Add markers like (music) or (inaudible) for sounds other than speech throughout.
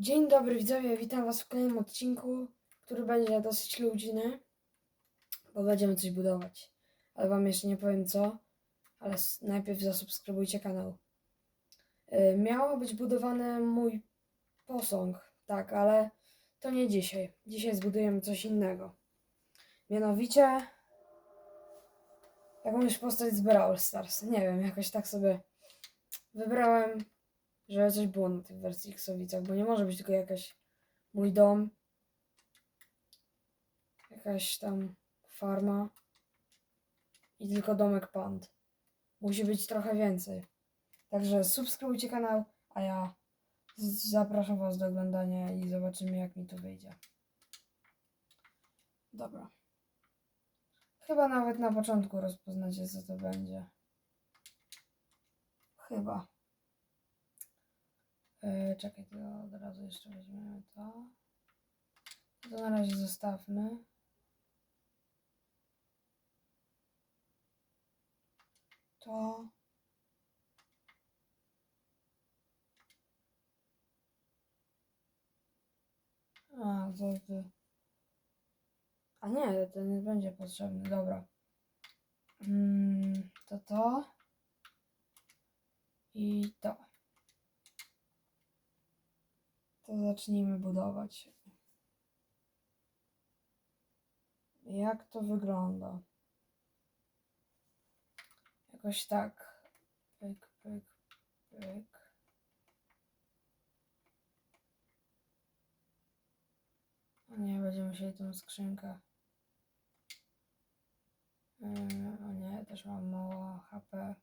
Dzień dobry widzowie, witam was w kolejnym odcinku, który będzie dosyć luźny, bo będziemy coś budować. Ale wam jeszcze nie powiem co, ale najpierw zasubskrybujcie kanał. Yy, miało być budowany mój posąg, tak, ale to nie dzisiaj. Dzisiaj zbudujemy coś innego. Mianowicie jakąś postać z Brawl Stars. Nie wiem, jakoś tak sobie wybrałem żeby coś było na tych wersji Xowicach, bo nie może być tylko jakaś mój dom, jakaś tam farma i tylko domek pand. Musi być trochę więcej. Także subskrybujcie kanał, a ja zapraszam Was do oglądania i zobaczymy jak mi to wyjdzie. Dobra. Chyba nawet na początku rozpoznacie co to będzie. Chyba. Yy, czekaj, to od razu jeszcze weźmiemy to. To na razie zostawmy. To. A, to, to. A nie, to nie będzie potrzebny, dobra. Mm, to to. I to. To zacznijmy budować. Jak to wygląda? Jakoś tak. Pyk, pyk, pyk. O nie, będziemy musieli tą skrzynkę. Yy, o nie, też mam mało HP.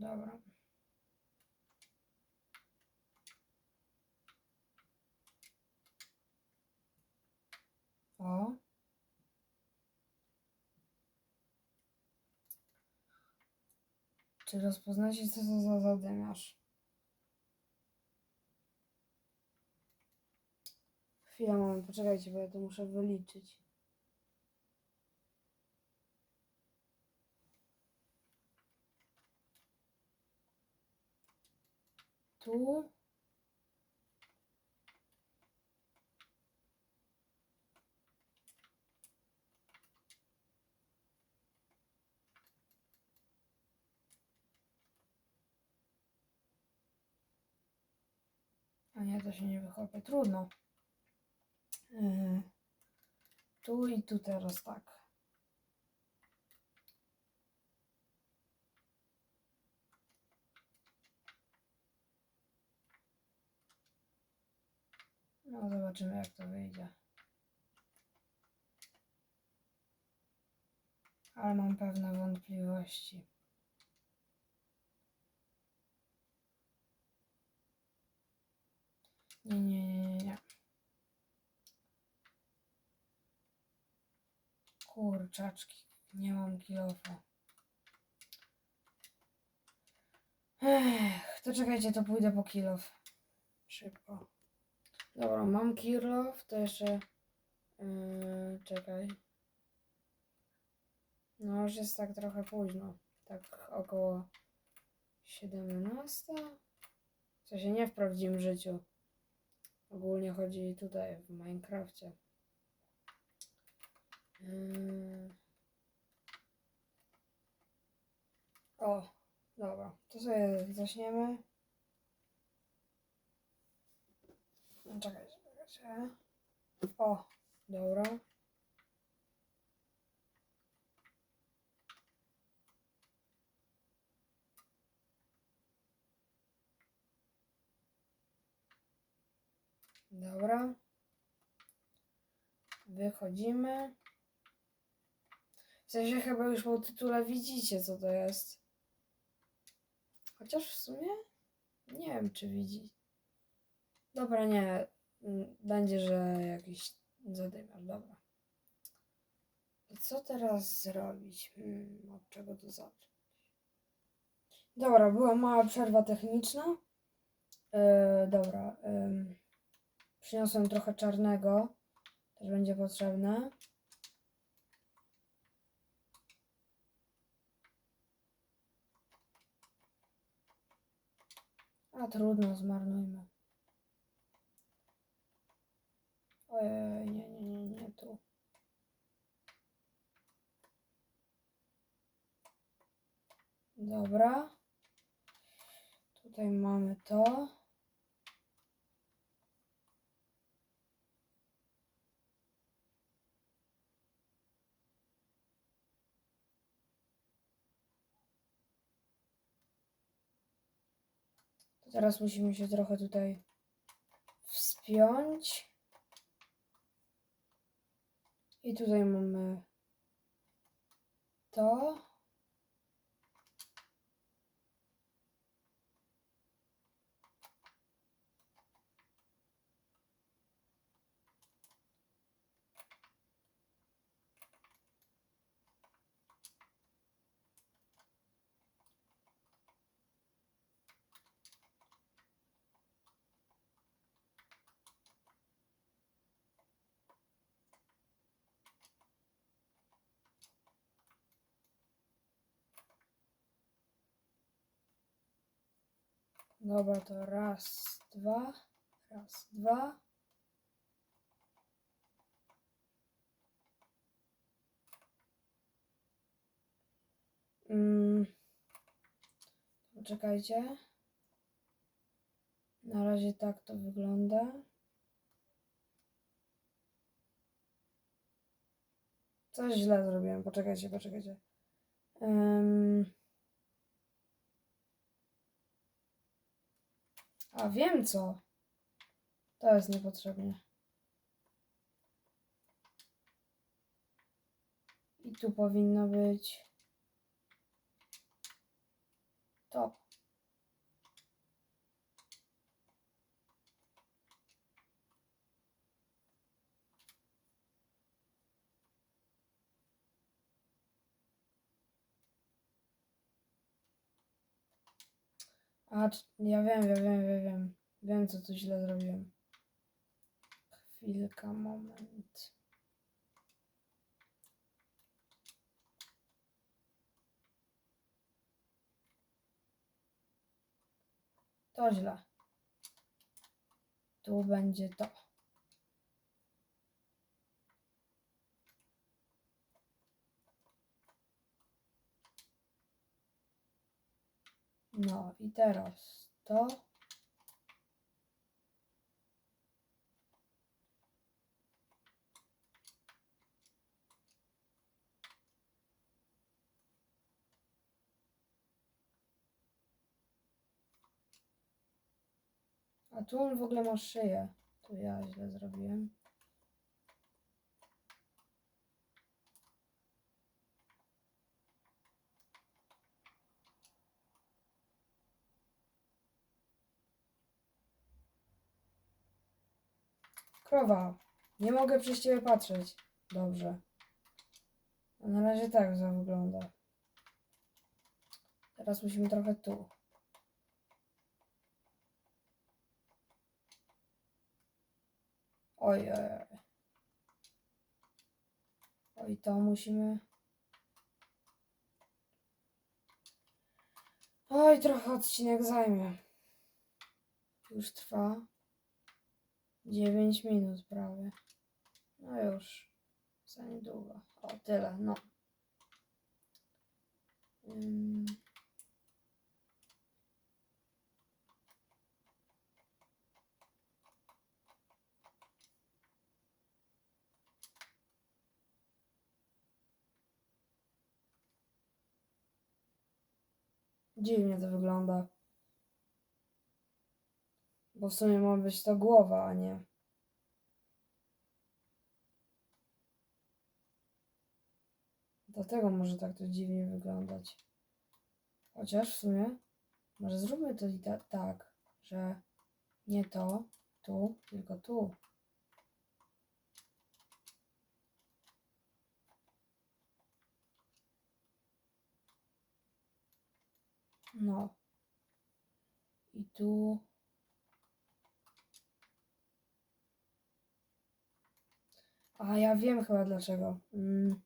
Dobra. O. Czy rozpoznacie, co to za zadymiarz? Chwilę, moment, poczekajcie, bo ja to muszę wyliczyć. Tu. A nie, to się nie wychopie. Trudno. Yy, tu i tu teraz tak. No, zobaczymy jak to wyjdzie. Ale mam pewne wątpliwości. Nie, nie, nie, nie. Kurczaczki, nie mam kilofa. Ech, to czekajcie, to pójdę po kilof. Szybko. Dobra, mam kilof, to jeszcze... Yy, czekaj. No już jest tak trochę późno. Tak około 17? W sensie nie w prawdziwym życiu. Ogólnie chodzi tutaj w Minecrafcie. Yy. O, dobra. To sobie zaczniemy. Czekaj, czekajcie. O, dobra. Dobra. Wychodzimy. W sensie chyba już po tytule widzicie, co to jest. Chociaż w sumie nie wiem, czy widzi. Dobra, nie. Mm, będzie, że jakiś zadymiarz, dobra. I co teraz zrobić? Hmm, od czego tu zacząć? Dobra, była mała przerwa techniczna. Yy, dobra. Yy, przyniosłem trochę czarnego. Też będzie potrzebne. A trudno, zmarnujmy. Ojej, nie, nie, nie, nie, tu. Dobra. Tutaj mamy to. To teraz musimy się trochę tutaj wspiąć. I tutaj mamy to. Dobra, to raz, dwa, raz, dwa. Mm. Poczekajcie. Na razie tak to wygląda. Coś źle zrobiłem. Poczekajcie, poczekajcie. Ym... A wiem co. To jest niepotrzebnie. I tu powinno być to. A, ja wiem, ja wiem, ja wiem. Wiem, co tu źle zrobiłem. Chwilka, moment. To źle. Tu będzie to. No i teraz to. A tu on w ogóle ma szyję. Tu ja źle zrobiłem. Krowa. Nie mogę przez ciebie patrzeć. Dobrze. Na razie tak to wygląda. Teraz musimy trochę tu. Oj, oj, oj. Oj, to musimy. Oj, trochę odcinek zajmie. Już trwa 9 minut prawie. No już. Za niedługo. O, tyle, no. Dziwnie to wygląda. Bo w sumie ma być to głowa, a nie. Dlatego może tak to dziwnie wyglądać. Chociaż w sumie może zróbmy to tak, że nie to tu, tylko tu. No. I tu. A ja wiem chyba dlaczego. Mm.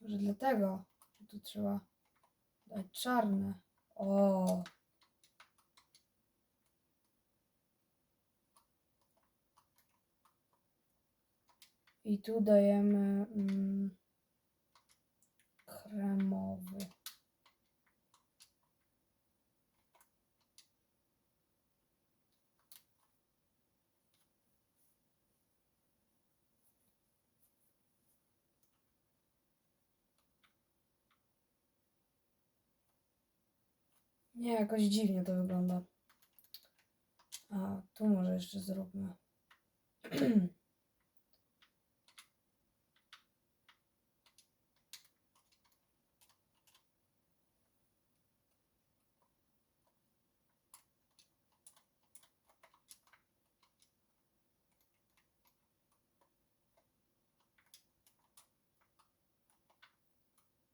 Dlatego. Tu trzeba dać czarne. O. I tu dajemy mm, kremowy. Nie, jakoś dziwnie to wygląda. A, tu może jeszcze zróbmy. (clears throat)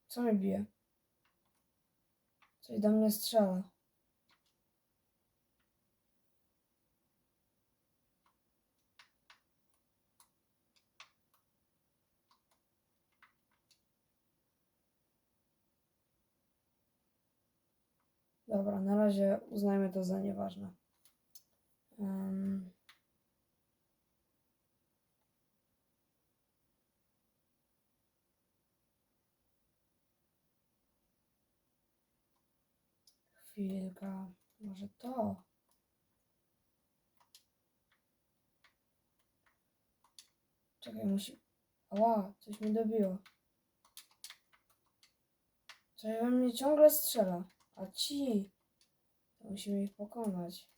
Co mnie bije? Coś do mnie strzela. Dobra, na razie uznajmy to za nieważne. Em, chwilka. Może to. Czekaj, musi. Ała, coś mi dobiło. Coś we mnie ciągle strzela. A ci. Musimy ich pokonać.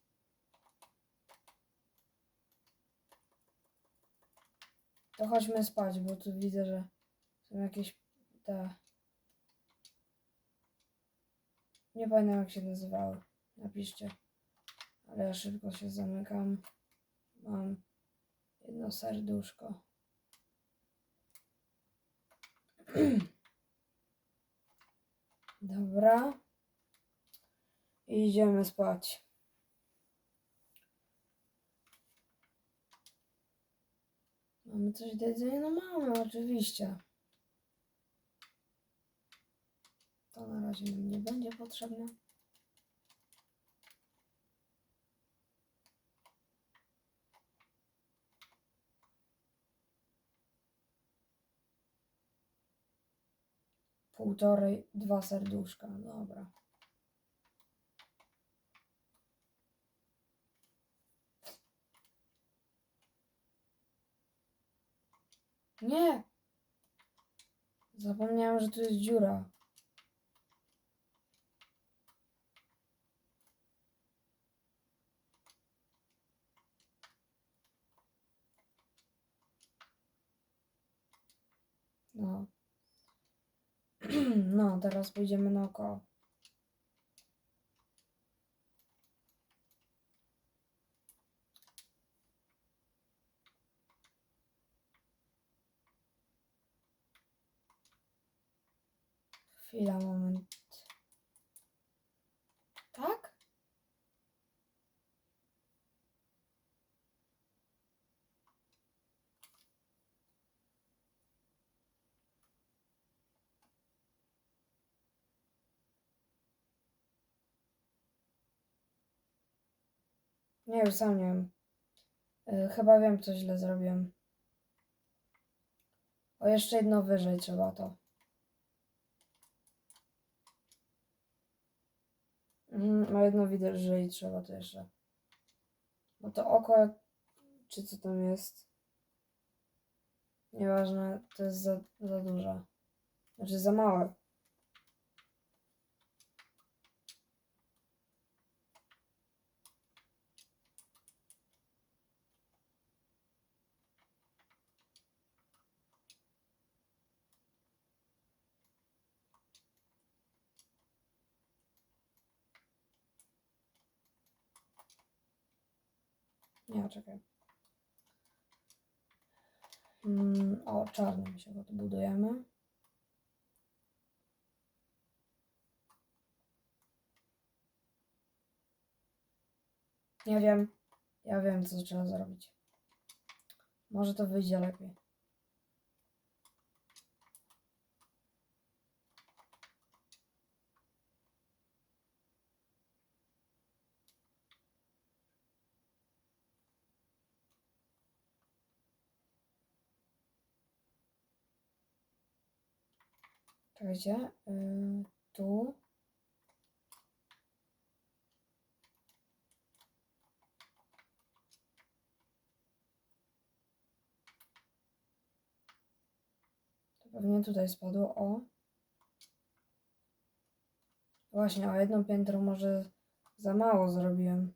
To chodźmy spać, bo tu widzę, że są jakieś te. Nie pamiętam jak się nazywały. Napiszcie. Ale ja szybko się zamykam. Mam jedno serduszko. (clears throat) Dobra. Idziemy spać. Mamy coś do jedzenia? No mamy, oczywiście. To na razie nam nie będzie potrzebne. Półtorej, dwa serduszka, dobra. Nie! Zapomniałem, że tu jest dziura. No. (clears throat) No, teraz pójdziemy naokoło. Chwila, moment. Tak? Nie, już sam nie wiem. Chyba wiem, co źle zrobiłem. O, jeszcze jedno wyżej trzeba to. Mhm, a jedno wyżej trzeba to jeszcze. Bo to oko, czy co tam jest. Nieważne, to jest za, za duże. Znaczy za małe. Czekaj. Mm, o, czarnym się odbudujemy. Nie wiem. Ja wiem, co trzeba zrobić. Może to wyjdzie lepiej. Czekajcie. Yy, tu. To pewnie tutaj spadło. O. Właśnie, o jedno piętro może za mało zrobiłem.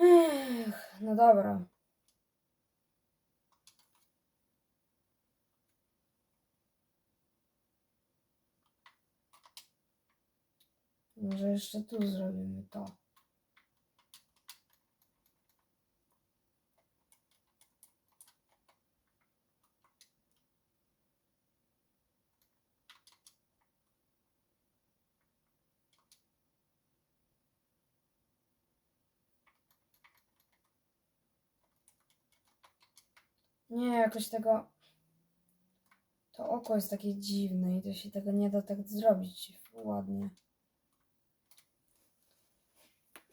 Ech, no dobra. Może jeszcze tu zrobimy to. Nie, jakoś tego. To oko jest takie dziwne i to się tego nie da tak zrobić ładnie.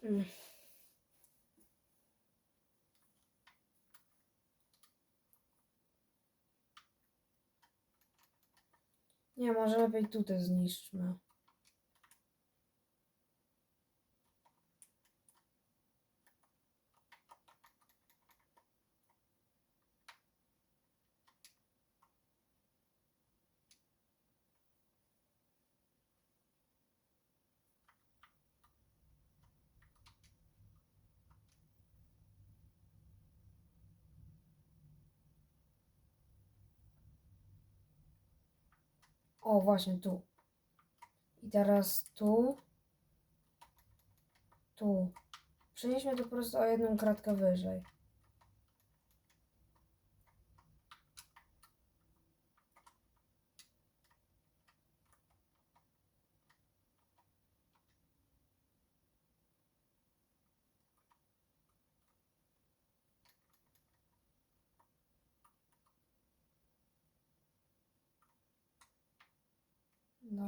Mm. Nie, może lepiej tutaj zniszczmy. O, właśnie tu. I teraz tu. Tu. Przenieśmy to po prostu o jedną kratkę wyżej.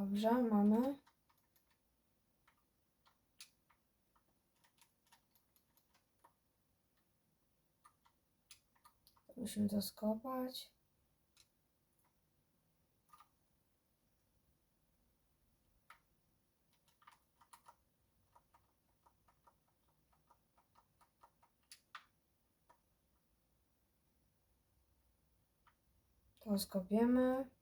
Dobrze, mamy. Musimy to skopać. To skopiemy.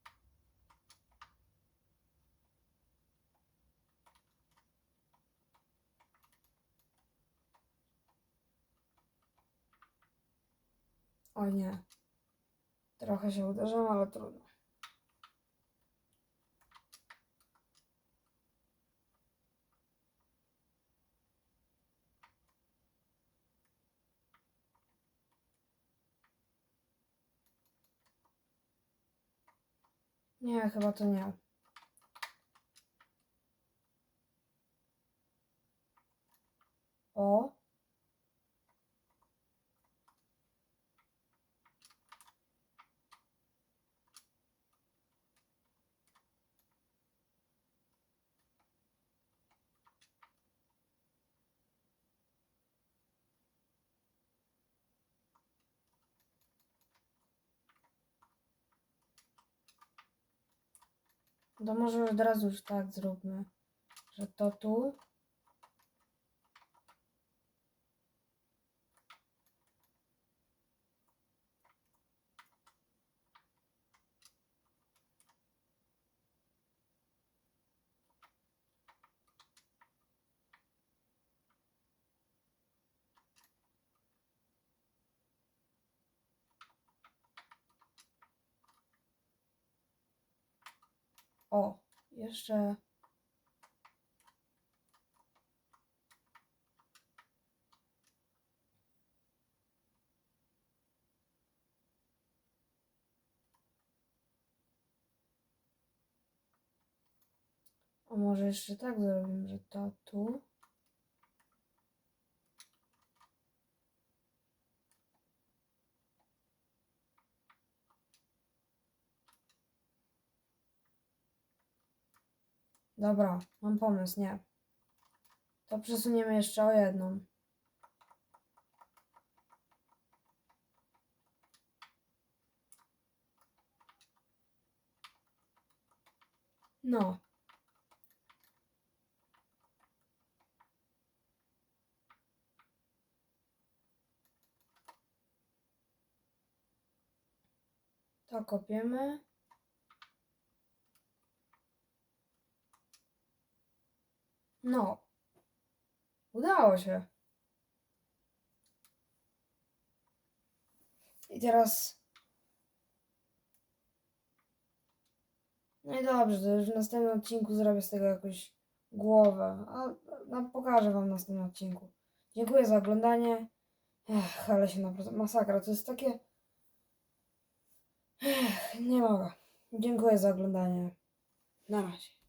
O nie. Trochę się uderzyłam, ale trudno. Nie, chyba to nie. O. To może od razu już tak zróbmy, że to tu. O, jeszcze. Może jeszcze tak zrobimy, że to tu. Dobra, mam pomysł, nie. To przesuniemy jeszcze o jedną. No. To kopiemy. No. Udało się. I teraz. No i dobrze, to już w następnym odcinku zrobię z tego jakąś głowę. A no, pokażę Wam w następnym odcinku. Dziękuję za oglądanie. Ech, ale się naprawdę. Masakra, to jest takie. Ech, nie mogę. Dziękuję za oglądanie. Na razie.